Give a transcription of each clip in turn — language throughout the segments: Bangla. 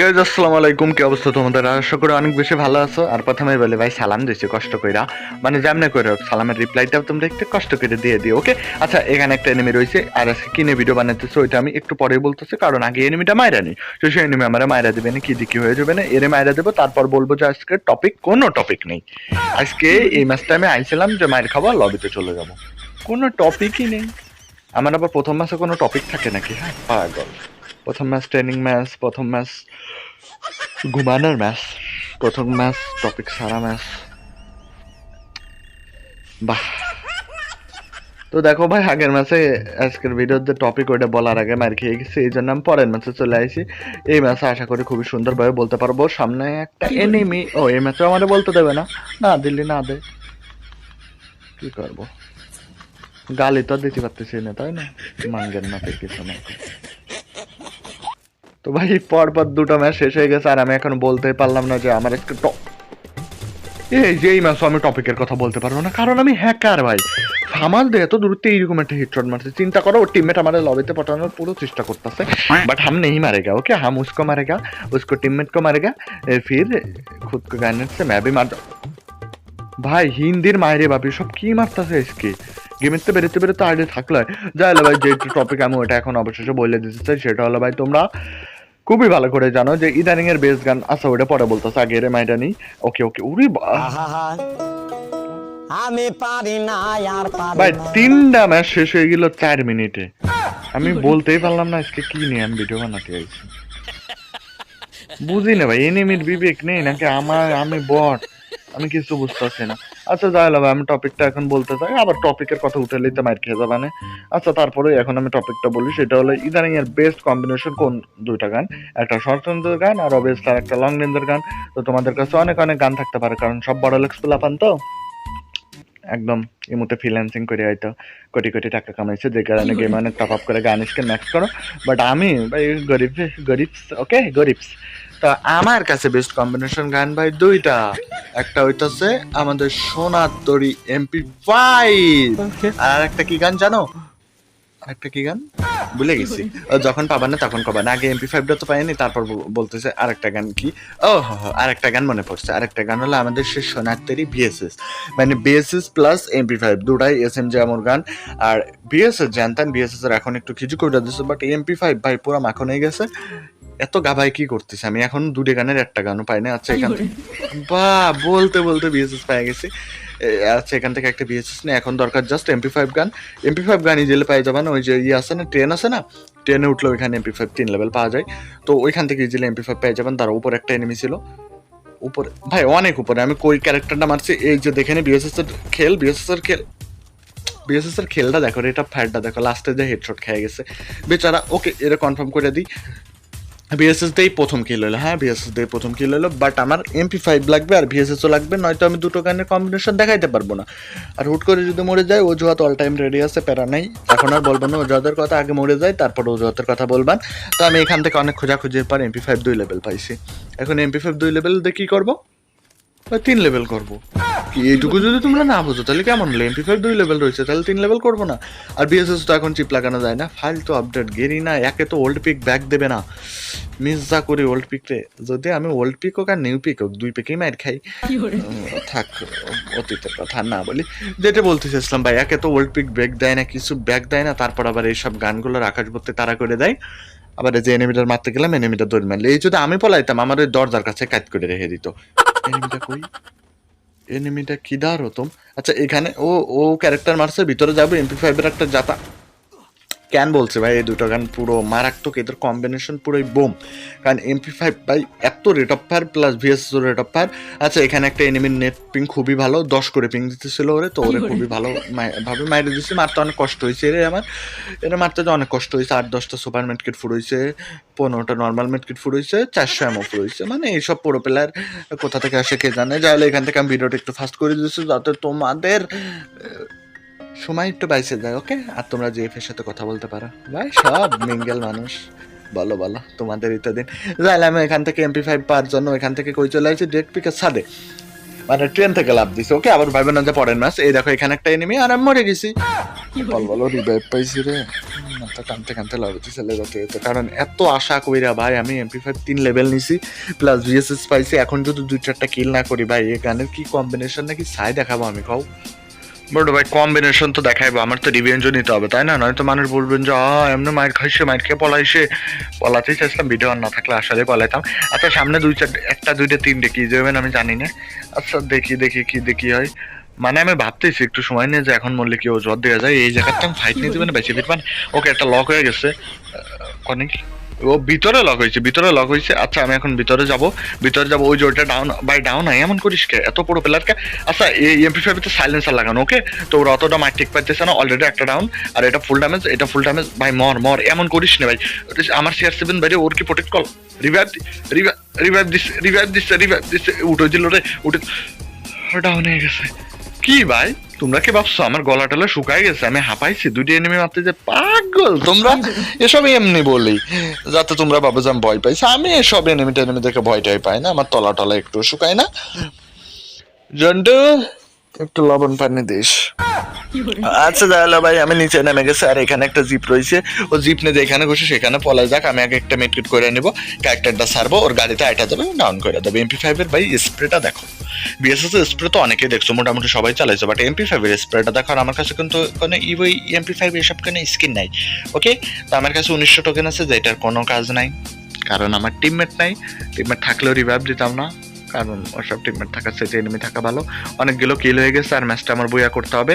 গাইজ আসসালামু আলাইকুম। কি অবস্থা তোমাদের? আশা করি অনেক বেশি ভালো আছো। আর প্রথমে বলে, ভাই, সালাম দিছি, কষ্ট কইরা। মানে যেমনে করে হোক, সালামের রিপ্লাইটাও তোমরা একটু কষ্ট করে দিয়ে দিও ওকে আচ্ছা এখানে একটা এনিমি রয়েছে। আর আজকে কিনে ভিডিও বানাতেছে ওইটা আমি একটু পরে বলতেছি, কারণ আগে এনিমিটা মাইরা নি। তো সেই এনিমি আমার মাইরা দেবে না, কি দিকে হয়ে যাবে না, এরে মাইরা দেবো। তারপর বলব যে আজকে টপিক কোনো টপিক নেই। আজকে এই ম্যাচটা আমি আইছিলাম যে মায়ের খাবার লবিতে চলে যাব। কোনো টপিকই নেই। আমার আবার প্রথম ম্যাচে কোনো টপিক থাকে নাকি? হ্যাঁ পাগল। প্রথম ম্যাচ ট্রেনিং ম্যাচ প্রথম ম্যাচ ঘুমানোর ম্যাচ প্রথম ম্যাচ টপিক সারা ম্যাচ বাহ। তো দেখো ভাই, আগের ম্যাচে আজকের ভিডিওতে টপিক ওইটা বলার আগে মার খেয়ে গেছি, এই জন্য আমি পরের ম্যাচে চলে আসি এই ম্যাচে আশা করি খুবই সুন্দরভাবে বলতে পারব। সামনে একটা এনিমি ও, এই ম্যাচে আমাদের বলতে দেবে না। না দিল্লি না দে। কি করব? গালি তো দিতে পারতেছি না, তাই না? মাঙ্গের নাতে কিছু না। তো ভাই, পরপর দুটো ম্যাচ শেষ হয়ে গেছে, আর আমি এখন বলতে পারলাম না যে আমার একটু টপ এই যে এই ম্যাচ আমি টপিকের কথা বলতে পারব না, কারণ আমি হ্যাকার ভাই। আমার দিয়ে এত দূরত্বে এইরকম একটা হেডশট মারছে। চিন্তা করো, ওর টিমমেট আমাদের লবিতে পাঠানোর পুরো চেষ্টা করতেছে। বাট হাম নেই মারে গা ওকে হাম উসকো মারেগা উসকো টিমমেটকো মারে গা। ফির খুদকো কো সে মার ভাই, হিন্দির মায়েরে বাপি সব কি মারতাছে এসকে গেমের তো বেরোতে বেরোতে আগে থাকল যাই হলো ভাই, যে টপিক আমি ওটা এখন অবশেষে বলে দিতে চাই, সেটা হলো ভাই, তোমরা খুবই ভালো করে জানো যে ইদানিং এর বেস গান আচ্ছা ওটা পরে বলতেছে আগে এর মাইটা নেই ওকে ওকে উরি আমি পারি না আর পারি ভাই না। তিনটা ম্যাচ শেষ হয়ে গেল চার মিনিটে। আমি বলতেই পারলাম না আজকে কি নিয়ে আমি ভিডিও বানাতে আইছি বুঝি না ভাই এনিমির বিবেক নেই নাকি আমার আমি বট আমি কিছু বুঝতেছি না। আচ্ছা যাই হলো ভাই, আমি টপিকটা এখন বলতে চাই। আবার টপিকের কথা উঠে তো মাইর খেয়ে যাবে না আচ্ছা তারপরে এখন আমি টপিকটা বলি সেটা হলো ইদানিং এর বেস্ট কম্বিনেশন কোন দুইটা গান? একটা শর্ট রেঞ্জের গান আর অবভিয়াসলি একটা লং রেঞ্জের গান। তো তোমাদের কাছে অনেক অনেক গান থাকতে পারে কারণ সব বড় লেক্স পান তো। একদম ইমুতে ফ্রিল্যান্সিং করে হয়তো কোটি কোটি টাকা কামাইছে যে কারণে গেম অনেক টপ আপ করে গান স্কে ম্যাক্স করো। বাট আমি গরিব গরিবস ওকে গরিব তো আমার কাছে বেস্ট কম্বিনেশন গান ভাই দুইটা। একটা হইতাছে আমাদের সোনার তরি এমপি ফাইভ আর একটা কি গান জানো? একটা কি গান? ভুলে গেছি। যখন পাবা না তখন কবা না। আগে এমপি ফাইভটা তো পাইনি তারপর বলতেছে আরেকটা গান কি? ও আরেকটা গান মনে পড়ছে। আরেকটা গান হলো আমাদের সে সোনার বিএসএস মানে বিএসএস প্লাস এমপি ফাইভ দুটাই এস এম জে আমর গান। আর বিএসএস জানতাম বিএসএস এর এখন একটু কিছু করে দিচ্ছে বাট এমপি ফাইভ ভাই পুরো মাখন হয়ে গেছে। এত গাভাই কি করতেছে আমি এখন দুটো গানের একটা গানও পাই না আচ্ছা এখান থেকে বা বলতে বলতে বিএসএস পেয়ে গেছি। আচ্ছা এখান থেকে একটা বিএসএস নেই এখন দরকার just MP five gun. MP five gun easily পাই যাবে না ওই যে ইয়ে আছে না ট্রেন আছে না ট্রেনে উঠলে ওইখানে এমপি ফাইভ তিন লেভেল পাওয়া যায়। তো ওইখান থেকে ইজিলি এমপি ফাইভ পেয়ে যাবেন তার উপর একটা এনিমি ছিল। উপরে ভাই অনেক উপরে আমি কই ক্যারেক্টারটা মারছি এই যে দেখে নি বিএসএস এর খেল বিএসএস এর খেল বিএসএস এর খেলটা দেখো এটা ফায়ারটা দেখো লাস্টে যে হেডশট খেয়ে গেছে। বেচারা ওকে এটা কনফার্ম করে দিই বিএসএস দিয়েই প্রথম কিল হলো। হ্যাঁ ভিএসএস দিয়ে প্রথম কিল হলো বাট আমার এমপি ফাইভ লাগবে আর ভিএসএসও লাগবে, নয়তো আমি দুটো গানের কম্বিনেশন দেখাইতে পারব না। আর হুট করে যদি মরে যায়, অজুহাত অল টাইম রেডি আছে, প্যারা নাই। এখন আর বলব না, অজুহাতের কথা, আগে মরে যায়, তারপর অজুহাতের কথা বলবেন তো আমি এখান থেকে অনেক খোঁজাখুঁজির পর এমপি ফাইভ দুই লেভেল পাইছি। এখন এমপি ফাইভ দুই লেভেল দিয়ে কী করব? তিন লেভেল করব। এইটুকু যদি তোমরা না বুঝো তাহলে কেমন? হলো এমপি ফাইভ দুই লেভেল রয়েছে তাহলে তিন লেভেল করব না। আর বিএসএস তো এখন চিপ লাগানো যায় না। ফাইল তো আপডেট গেরি না একে তো ওল্ড পিক ব্যাক দেবে না। মিস যা করি ওল্ড পিকরে যদি আমি ওল্ড পিক হোক আর নিউ পিক হোক দুই পিকেই মার খাই। থাক অতীতের কথা না বলি। যেটা বলতে চাইছিলাম ভাই একে তো ওল্ড পিক ব্যাক দেয় না কিছু ব্যাক দেয় না তারপর আবার এইসব গানগুলোর আকাশ ভর্তি তারা করে দেয়। আবার এই যে এনিমিটার মারতে গেলাম এনিমিটা দৌড় মারলে। এই যদি আমি পলাইতাম আমার ওই দরজার কাছে কাজ করে রেখে দিত। এনিমিটা কই? এনিমিটা কি দাঁড় হতম আচ্ছা এখানে ও ও ক্যারেক্টার মারছে, ভিতরে যাব এমপি ফাইভের একটা জাতা কেন বলছে ভাই? এই দুটো গান পুরো মারাত্মক এদের কম্বিনেশন পুরোই বোম। কারণ এমপি ফাইভ ভাই এত rate of fire plus VSS rate of fire আচ্ছা এখানে একটা এনিমির নেট পিং খুবই ভালো দশ করে পিং দিতেছিল ওরে তো ওরে খুবই ভালো ভাবে মাইরে দিচ্ছে মারতে অনেক কষ্ট হয়েছে রে আমার। এটা মারতে তো অনেক কষ্ট হয়েছে আট দশটা সুপার মেডকিট ফুরইছে পনেরোটা নর্মাল মেডকিট হয়েছে চারশো এমও ফুরইছে মানে এইসব পুরো প্লেয়ার কোথা থেকে আসে কে জানে? যাহলে এখান থেকে আমি ভিডিওটা একটু ফাস্ট করে দিচ্ছি যাতে তোমাদের সময় একটু বাইসে যায়, ওকে? আর তোমরা যে এফের সাথে কথা বলতে পারো। ভাই, সব মিঙ্গেল মানুষ। বলো বলো, তোমাদের ইত্যাদিন যাইলে আমি এখান থেকে এমপি ফাইভ পাওয়ার জন্য এখান থেকে কই চলে আসছি ডেট পিকের ছাদে। মানে ট্রেন থেকে লাভ দিছে, ওকে? আবার ভাইবেন যে পরের মাস এই দেখো, এখানে একটা এনিমি আর আমি মরে গেছি। বল, বলো রিভাইভ পাইছি রে। তো টানতে টানতে লবিতে চলে যেতে হতো কারণ এত আশা কইরা ভাই, আমি এমপি ফাইভ তিন লেভেল নিছি প্লাস ভিএসএস পাইছি। এখন যদি দুই চারটা কিল না করি ভাই এই গানের কি কম্বিনেশন নাকি? সাই দেখাবো আমি খাও বড় ভাই কম্বিনেশন তো দেখাইবো, আমার তো রিভেঞ্জও নিতে হবে, তাই না? নয়তো মানুষ বলবেন যে আ এমনি মায়ের খাইছে মায়ের খেয়ে পলাইছে। পলাতেই চাইছিলাম ভিডিও আর না থাকলে আসলে পলাইতাম। আচ্ছা সামনে দুই চার, একটা, দুইটা, তিনটে কি যাবেন আমি জানি না। আচ্ছা দেখি দেখি কি, দেখি হয়। মানে আমি ভাবতেছি, একটু সময় নিয়ে যে এখন মরলে কি ও অজুহাত দেওয়া যায়? এই জায়গাটা ফাইট নিতে মানে বেশি ফিট মানে? ওকে, একটা লক হয়ে গেছে। অনেক ও ভিতরে লক হয়েছে, ভিতরে লক হয়েছে। আচ্ছা আমি এখন ভিতরে যাব। ভিতরে যাব, ওই যে ওইটা ডাউন বাই ডাউন হয় এমন করিস কে? এত বড় প্লেয়ারকে আচ্ছা এই এমপি ফাইভে সাইলেন্সার লাগানো ওকে তো ওরা অতটা মাইক ঠিক পাইতেছে না অলরেডি একটা ডাউন আর এটা ফুল ড্যামেজ এটা ফুল ড্যামেজ ভাই মর মর, এমন করিস না ভাই। আমার সিআর সেভেন বাইরে, ওর কি protect call? Revive revive revive this revive দিচ্ছে রিভাইভ দিচ্ছে উঠে দিল রে, উঠে ডাউন হয়ে গেছে। কি ভাই? তোমরা কি ভাবছ? আমার গলা টলা শুকাই গেছে আমি হাঁপাইছি দুটি এনিমি মারতে যে পাগল তোমরা? এসব এমনি বলি যাতে তোমরা ভাবো যে আমি ভয় পাইছি। আমি এসব এনিমি টেনিমি দেখে ভয়টাই পাই না আমার তলা টলা একটু শুকায় না। জন্টু একটু লবণ পানি দিস। আচ্ছা তাহলে ভাই, আমি নিচে নেমে গেছি, আর এখানে একটা জিপ রয়েছে। ও জিপ নিয়ে যেখানে বসে সেখানে পলাই যাক, আমি আগে একটা মেটকিট করে নিব, ক্যারেক্টারটা সারবো, ওর গাড়িতে আইটা যাবে ডাউন করে দেবে এমপি ফাইভের ভাই স্প্রেটা দেখো। বিএসএস স্প্রে তো অনেকেই দেখছ, মোটামুটি সবাই চালাইছে বাট এমপি ফাইভের স্প্রেটা দেখো, আর আমার কাছে কিন্তু কোনো ইভই এমপি ফাইভ এসব কোনো স্কিন নাই ওকে তো আমার কাছে উনিশশো টোকেন আছে, যেটার কোনো কাজ নাই, কারণ আমার টিমমেট নাই টিমমেট থাকলেও রিভাইভ দিতাম না। কারণ ওসব টিমমেট থাকার সাথে এনিমি থাকা ভালো। অনেকগুলো কিল হয়ে গেছে আর ম্যাচটা আমার বইয়া করতে হবে।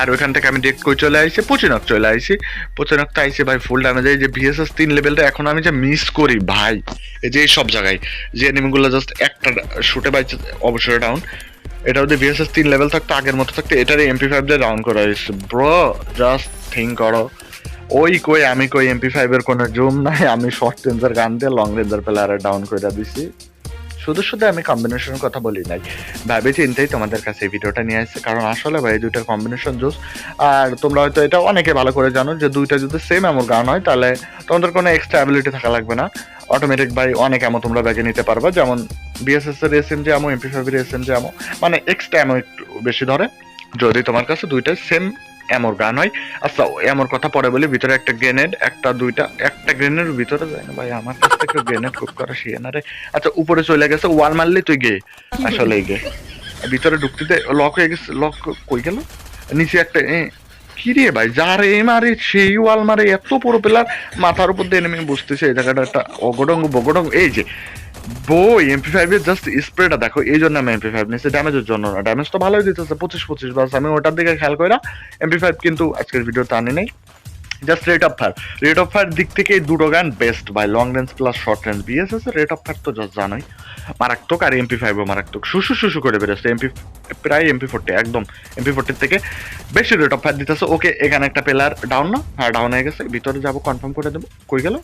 আর ওইখান থেকে আমি ডিরেক্ট কই চলে আইছি পচিনক চলে আইছি পচিনক তো আইছি ভাই ফুল ড্যামেজ এই যে ভিএসএস তিন লেভেলটা এখন আমি যে মিস করি ভাই, এই যে সব জায়গায়। যে এনিমিগুলো জাস্ট একটা শুটে বাইছে অবসরে ডাউন এটা যদি ভিএসএস তিন লেভেল থাকতো, আগের মতো থাকতো এটারে এমপি ফাইভ দিয়ে ডাউন করা হয়েছে। ব্রো জাস্ট থিঙ্ক করো। ওই কই, আমি কই এমপি ফাইভের কোনো জুম নাই, আমি শর্ট রেঞ্জার গান দিয়ে লং রেঞ্জার প্লেয়ারে ডাউন করে দিছি। শুধু শুধু আমি কম্বিনেশনের কথা বলি নাই। ভাবে চিন্তাই তোমাদের কাছে এই ভিডিওটা নিয়ে আসছে, কারণ আসলে ভাই দুইটার কম্বিনেশন জুস আর তোমরা হয়তো এটা অনেকে ভালো করে জানো যে দুইটা যদি সেম এমন গান হয়, তাহলে তোমাদের কোনো এক্সট্রা অ্যাবিলিটি থাকা লাগবে না। অটোমেটিক ভাই অনেক এমন তোমরা ব্যাগে নিতে পারবে, যেমন বিএসএস এর S M G ammo MP five ফাইভের এস এম যে আমো মানে এক্সট্রা এমো একটু বেশি ধরে। যদি তোমার কাছে দুইটা সেম এমর গান হয়। আচ্ছা এমর কথা পরে বলি, ভিতরে একটা গ্রেনেড একটা, দুইটা, একটা গ্রেনেড ভিতরে যায় না ভাই, আমার কাছ থেকে গ্রেনেড কুক করা শিখে না রে। আচ্ছা উপরে চলে গেছে, ওয়াল মারলে তুই গে। আসলে গে। ভিতরে ঢুকতে লক হয়ে গেছে লক কই গেল? নিচে একটা কি রে ভাই যার এ মারে, সেই ওয়াল মারে, এত বড় পেলার মাথার উপর দিয়ে নেমে বসতেছে, এই জায়গাটা একটা অগডঙ্গ বগডঙ্গ এই যে বই এমপি ফাইভ এর জাস্ট স্প্রেটা দেখো, এই জন্য আমি এমপি ফাইভ নিয়েছি ড্যামেজের জন্য না। ড্যামেজ তো ভালোই দিতেছে পঁচিশ পঁচিশ বাস আমি ওটার দিকে খেয়াল করে এমপি ফাইভ কিন্তু আজকের ভিডিওতে আনি নেই। Just rate of fire rate of fire দিক থেকে দুটো গান বেস্ট ভাই long range plus short range VSS rate of fire তো জাস্ট জানোই। মারাত্মক, আর এমপি ফাইভও মারাত্মক। শুশু শুশু করে বেরোচ্ছে এমপি প্রায় এমপি ফোরটি একদম। এমপি ফোরটির থেকে বেশি রেট অফ ফায়ার দিতেছে। ওকে এখানে একটা প্লেয়ার ডাউন না হ্যাঁ ডাউন হয়ে গেছে, ভিতরে যাব কনফার্ম করে দেবো। কই গেল?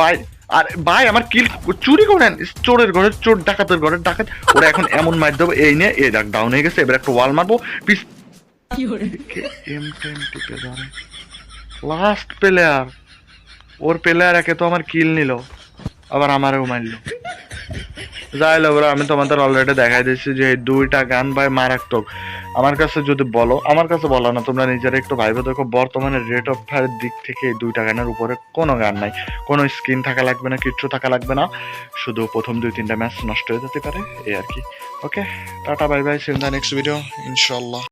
বাই আর ভাই আমার কিল চুরি করেন চোরের ঘরে চোর ডাকাতের ঘরে ডাকাত। ওরা এখন এমন মার দেবো এই নিয়ে এ ডাক ডাউন হয়ে গেছে এবার একটা ওয়াল মারবো পিস লাস্ট প্লেয়ার ওর প্লেয়ার একে তো আমার কিল নিল। আবার আমারও মারলো। যাই লোকরা আমি তোমাদের অলরেডি দেখাই দিচ্ছি যে দুইটা গান ভাই মারাত্মক। আমার কাছে যদি বলো, আমার কাছে বলো না, তোমরা নিজেরা একটু ভাইবে দেখো, বর্তমানে রেট অফ ফায়ারের দিক থেকে এই দুইটা গানের উপরে কোনো গান নাই। কোনো স্ক্রিন থাকা লাগবে না, কিচ্ছু থাকা লাগবে না। শুধু প্রথম দুই তিনটা ম্যাচ নষ্ট হয়ে যেতে পারে, এই আর কি। Okay tata bye bye see in the next video ইনশাল্লাহ